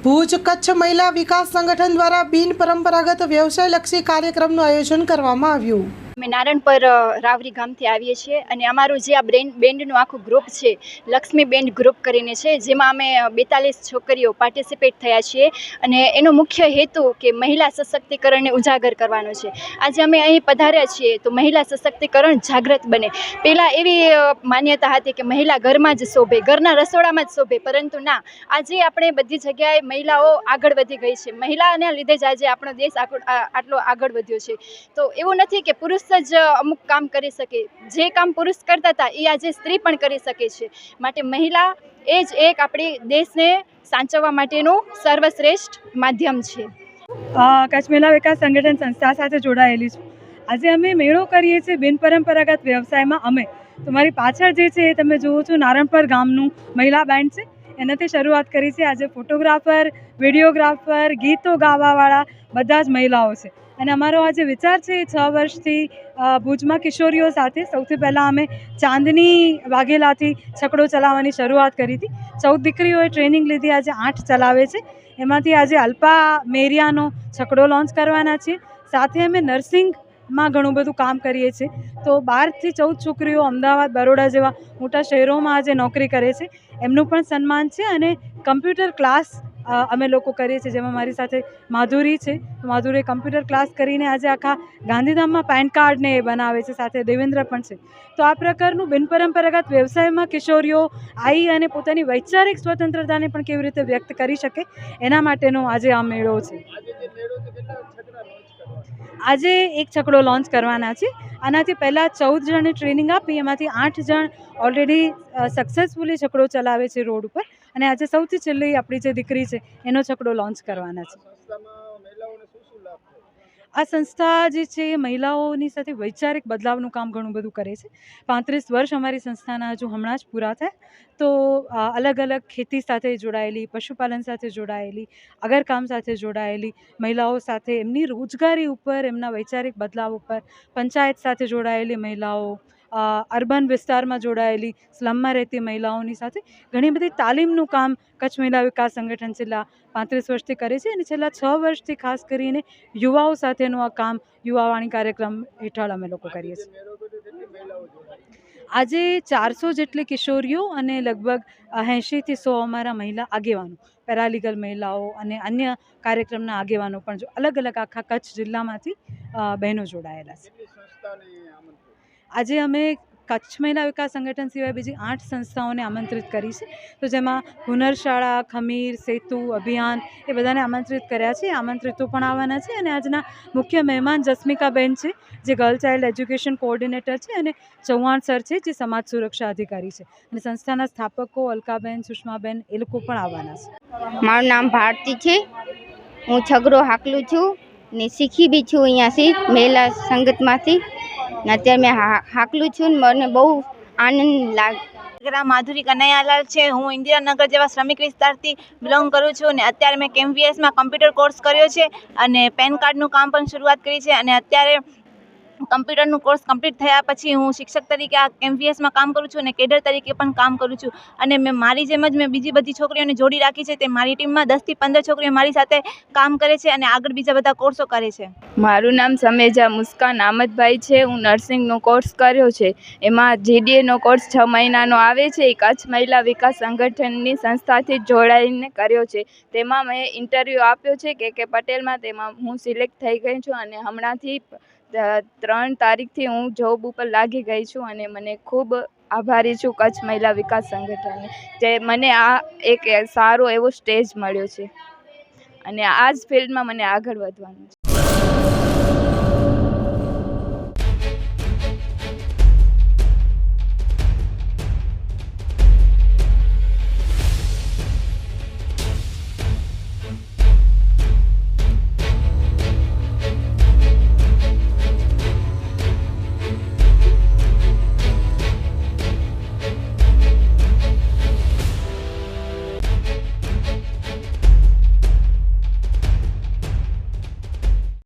ભુજ કચ્છ મહિલા વિકાસ સંગઠન દ્વારા બિન પરંપરાગત વ્યવસાયલક્ષી કાર્યક્રમનું આયોજન કરવામાં આવ્યું. અમે નારણપર રાવરી ગામથી આવીએ છીએ અને અમારું જે આ બ્રેન્ડ બેન્ડનું આખું ગ્રુપ છે, લક્ષ્મી બેન્ડ ગ્રુપ કરીને છે, જેમાં અમે બેતાલીસ છોકરીઓ પાર્ટિસિપેટ થયા છીએ અને એનો મુખ્ય હેતુ કે મહિલા સશક્તિકરણને ઉજાગર કરવાનો છે. આજે અમે અહીં પધાર્યા છીએ તો મહિલા સશક્તિકરણ જાગૃત બને. પહેલાં એવી માન્યતા હતી કે મહિલા ઘરમાં જ શોભે, ઘરના રસોડામાં જ શોભે, પરંતુ ના, આજે આપણે બધી જગ્યાએ મહિલાઓ આગળ વધી ગઈ છે. મહિલાના લીધે જ આજે આપણો દેશ આટલો આગળ વધ્યો છે. તો એવું નથી કે પુરુષ જ અમુક કામ કરી શકે. જે કામ પુરુષ કરતા હતા, એ આજે સ્ત્રી પણ કરી શકે છે. માટે મહિલા એ જ એક આપણી દેશને સાચવવા માટેનું સર્વશ્રેષ્ઠ માધ્યમ છે. કચ્છ મહિલા વિકાસ સંગઠન સંસ્થા સાથે જોડાયેલી છું. આજે અમે મેળો કરીએ છીએ બિનપરંપરાગત વ્યવસાયમાં અમે. તો મારી પાછળ જે છે એ તમે જુઓ છો, નારણપર ગામનું મહિલા બેન્ડ છે. એનાથી શરૂઆત કરી છે. આજે ફોટોગ્રાફર, વિડીયોગ્રાફર, ગીતો ગાવાવાળા બધા જ મહિલાઓ છે. અને અમારો આ જે વિચાર છે એ છ વર્ષથી ભુજમાં કિશોરીઓ સાથે. સૌથી પહેલાં અમે ચાંદની વાઘેલાથી છકડો ચલાવવાની શરૂઆત કરી હતી. ચૌદ દીકરીઓએ ટ્રેનિંગ લીધી. આજે આઠ ચલાવે છે. એમાંથી આજે અલ્પા મેરિયાનો છકડો લોન્ચ કરવાના છીએ. સાથે અમે નર્સિંગમાં ઘણું બધું કામ કરીએ છીએ. તો બારથી ચૌદ છોકરીઓ અમદાવાદ, બરોડા જેવા મોટા શહેરોમાં આજે નોકરી કરે છે. એમનું પણ સન્માન છે અને કમ્પ્યુટર ક્લાસ અમે લોકો કરીએ છીએ. જેમાં મારી સાથે માધુરી છે. માધુરીએ કમ્પ્યુટર ક્લાસ કરીને આજે આખા ગાંધીધામમાં પેન કાર્ડને એ બનાવે છે. સાથે દેવેન્દ્ર પણ છે. તો આ પ્રકારનું બિનપરંપરાગત વ્યવસાયમાં કિશોરીઓ આવી અને પોતાની વૈચારિક સ્વતંત્રતાને પણ કેવી રીતે વ્યક્ત કરી શકે એના માટેનો આજે આ મેળો છે. આજે એક છકડો લોન્ચ કરવાના છે. આનાથી પહેલાં ચૌદ જણને ટ્રેનિંગ આપી. એમાંથી આઠ જણ ઓલરેડી સક્સેસફુલી છકડો ચલાવે છે રોડ ઉપર. અને આજે સૌથી છેલ્લી આપણી જે દીકરી છે, એનો છકડો લોન્ચ કરવાના છે. આ સંસ્થા જે છે, એ મહિલાઓની સાથે વૈચારિક બદલાવનું કામ ઘણું બધું કરે છે. પાંત્રીસ વર્ષ અમારી સંસ્થાના હજુ હમણાં જ પૂરા થયા. તો અલગ અલગ ખેતી સાથે જોડાયેલી, પશુપાલન સાથે જોડાયેલી, અગરકામ સાથે જોડાયેલી, મહિલાઓ સાથે એમની રોજગારી ઉપર, એમના વૈચારિક બદલાવ ઉપર, પંચાયત સાથે જોડાયેલી મહિલાઓ અર્બન વિસ્તારમાં જોડાયેલી સ્લમમાં રહેતી મહિલાઓની સાથે ઘણી બધી તાલીમનું કામ કચ્છ મહિલા વિકાસ સંગઠન છેલ્લા પાંત્રીસ વર્ષથી કરે છે અને છેલ્લા છ વર્ષથી ખાસ કરીને યુવાઓ સાથેનું આ કામ, યુવાવાણી કાર્યક્રમ હેઠળ અમે લોકો કરીએ છીએ. આજે ચારસો જેટલી કિશોરીઓ અને લગભગ એંશીથી સો અમારા મહિલા આગેવાનો, પેરાલીગલ મહિલાઓ અને અન્ય કાર્યક્રમના આગેવાનો પણ જો અલગ અલગ આખા કચ્છ જિલ્લામાંથી બહેનો જોડાયેલા છે. આજે અમે કચ્છ મહિલા વિકાસ સંગઠન સિવાય બીજી આઠ સંસ્થાઓને આમંત્રિત કરી છે. તો જેમાં હુનરશાળા ખમીર, સેતુ, અભિયાન એ બધાને આમંત્રિત કર્યા છે. આમંત્રિતો પણ આવવાના છે અને આજના મુખ્ય મહેમાન જસ્મિકાબેન છે, જે ગર્લ ચાઇલ્ડ એજ્યુકેશન કોઓર્ડિનેટર છે અને ચૌહાણ સર છે, જે સમાજ સુરક્ષા અધિકારી છે. અને સંસ્થાના સ્થાપકો અલકાબેન, સુષ્માબેન એ લોકો પણ આવવાના છે. મારું નામ ભારતી છે. હું છગડો હાકલું છું ને શીખી બી છું અહીંયાથી, મહિલા સંગતમાંથી. અત્યારે મેં હાકલું છું ને મને બહુ આનંદ લાગે માધુરી કનૈયાલાલ છે. હું ઇન્દિરાનગર જેવા શ્રમિક વિસ્તારથી બિલોંગ કરું છું અને અત્યારે મેં કેમવીએસમાં કમ્પ્યુટર કોર્સ કર્યો છે અને પેન કાર્ડનું કામ પણ શરૂઆત કરી છે અને અત્યારે કમ્પ્યુટરનું કોર્સ કમ્પ્લીટ થયા પછી હું શિક્ષક તરીકે આ એમવીએસમાં કામ કરું છું અને કેડર તરીકે પણ કામ કરું છું. અને મેં મારી જેમ જ મેં બીજી બધી છોકરીઓને જોડી રાખી છે. તે મારી ટીમમાં દસથી પંદર છોકરીઓ મારી સાથે કામ કરે છે અને આગળ બીજા બધા કોર્સો કરે છે. મારું નામ સમેજા મુસ્કાન આમદભાઈ છે. હું નર્સિંગનો કોર્સ કર્યો છે. એમાં જીડીએનો કોર્સ છ મહિનાનો આવે છે. એ કચ્છ મહિલા વિકાસ સંગઠનની સંસ્થાથી જોડાઈને કર્યો છે. તેમાં મેં ઇન્ટરવ્યૂ આપ્યો છે કે કે પટેલમાં. તેમાં હું સિલેક્ટ થઈ ગઈ છું અને હમણાંથી ત્રણ તારીખથી હું જોબ ઉપર લાગી ગઈ છું અને મને ખૂબ આભારી છું કચ્છ મહિલા વિકાસ સંગઠનને, જે મને આ એક સારો એવો સ્ટેજ મળ્યો છે. અને આ જ ફિલ્ડમાં મને આગળ વધવાનું છે.